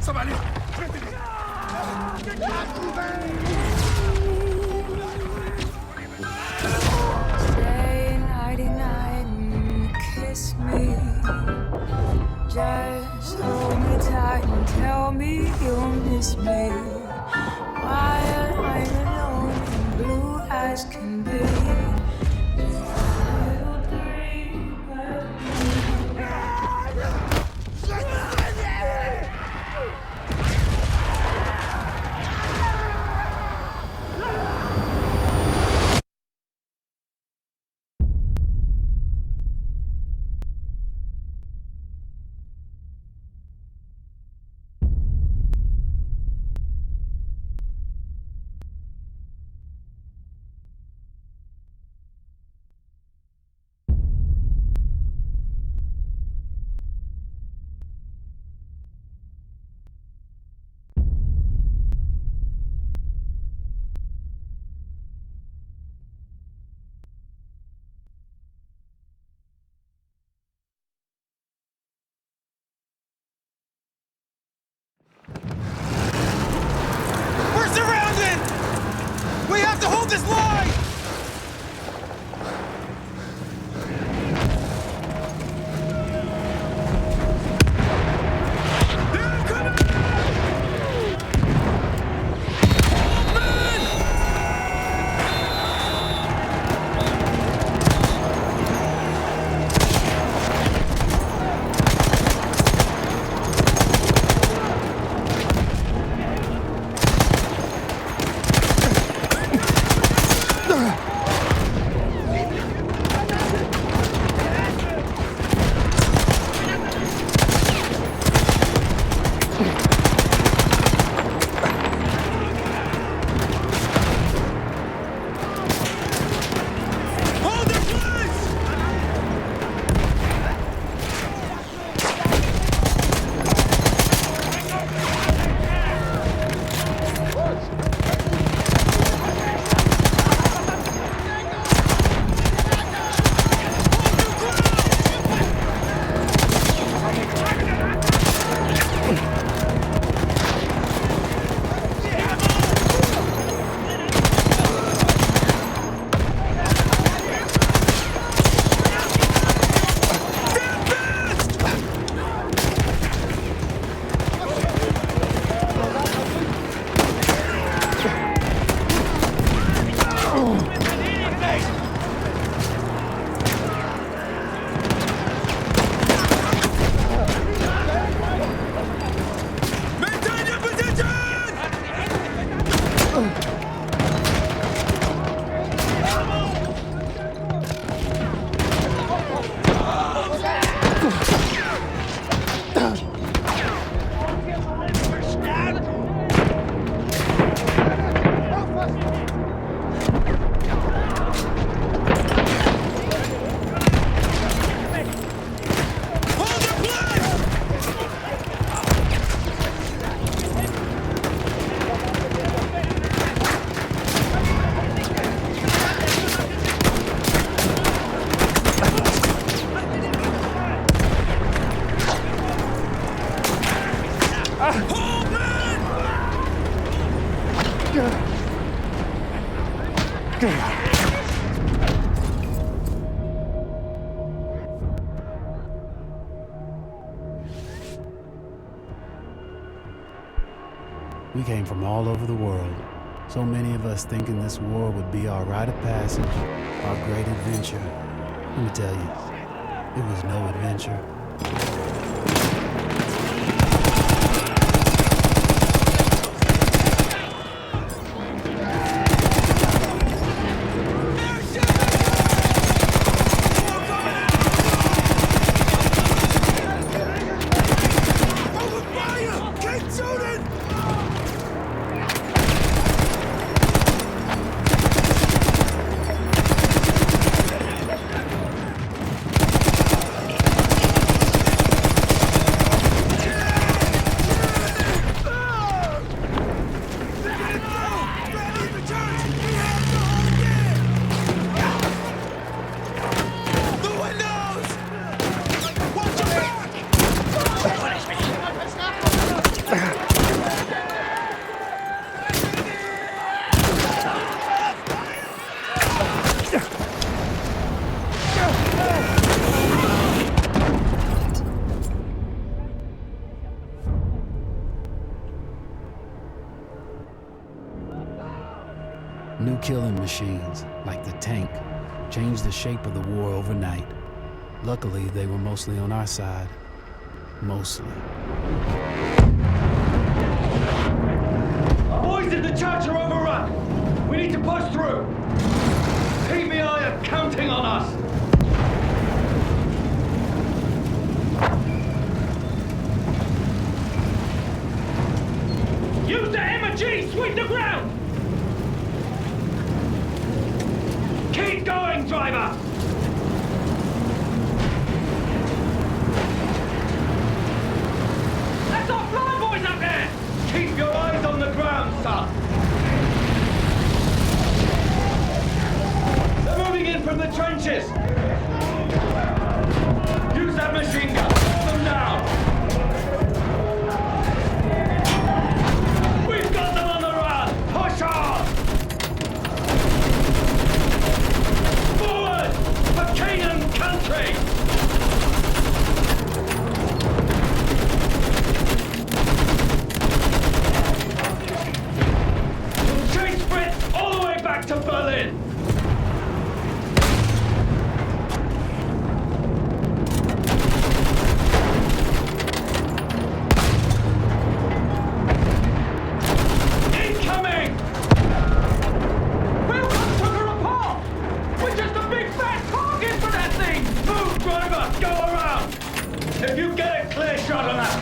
Somebody! Say this line! We came from all over the world. So many of us thinking this war would be our rite of passage, our great adventure. Let me tell you, it was no adventure. Machines, like the tank, changed the shape of the war overnight. Luckily, they were mostly on our side. Mostly. Boys in the church are overrun. We need to push through. PBI are counting on us. Use the MG! Sweep the ground! Going, driver! That's our fly boys up there! Keep your eyes on the ground, son!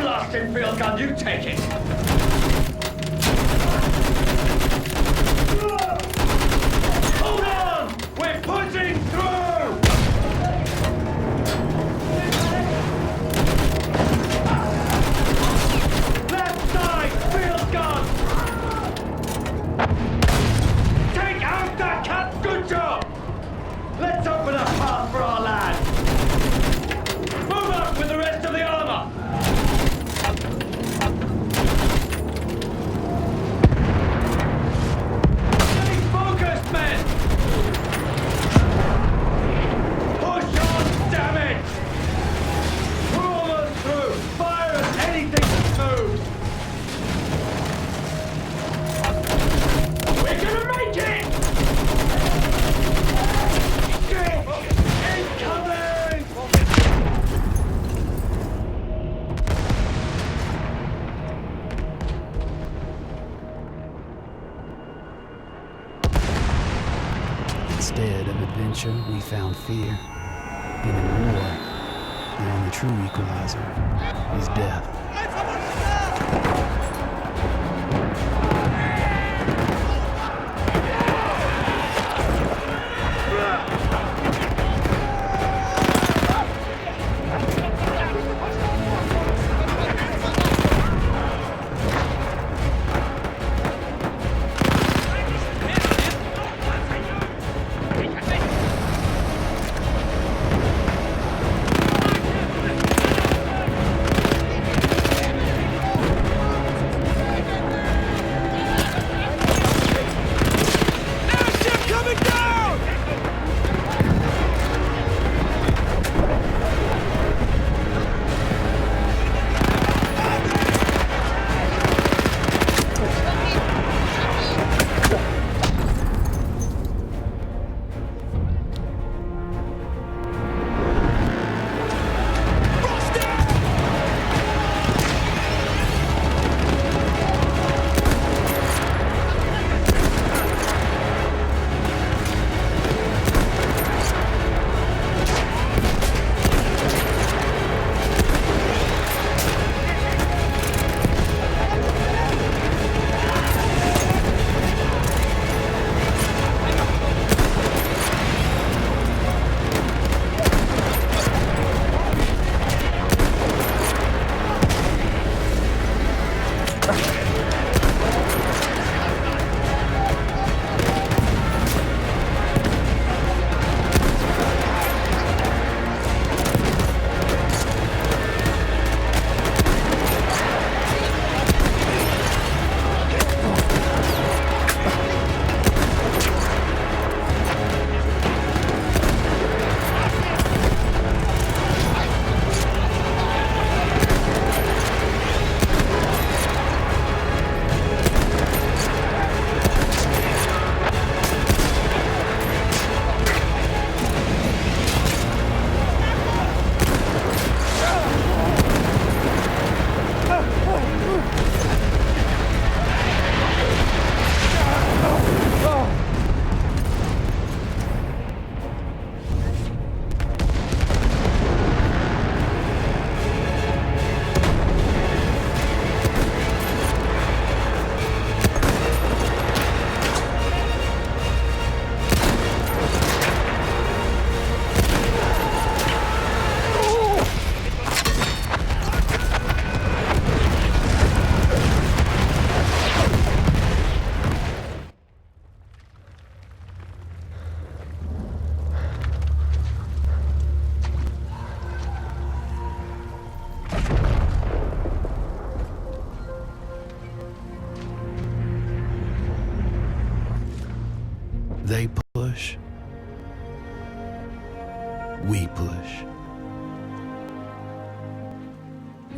Blasting field gun, you take it! Hold on! We're pushing through! Left side, field gun! Take out that! Good job! Let's open a path for our found fear. And in war, and the only true equalizer is death.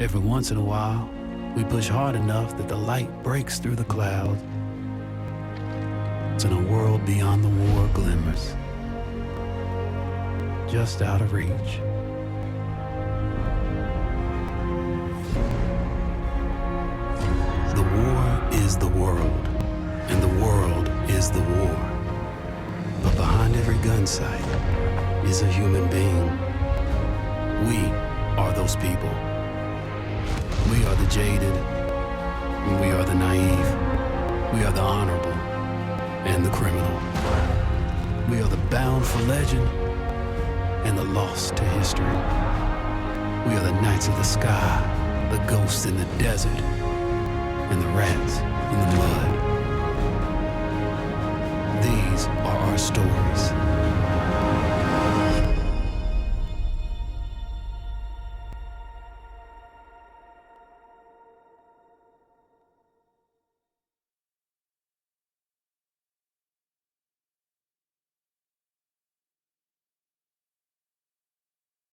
Every once in a while, we push hard enough that the light breaks through the clouds. And a world beyond the war glimmers, just out of reach. The war is the world, and the world is the war. But behind every gun sight is a human being. We are those people. We are the jaded, we are the naive. We are the honorable and the criminal. We are the bound for legend and the lost to history. We are the knights of the sky, the ghosts in the desert, and the rats in the mud. These are our stories.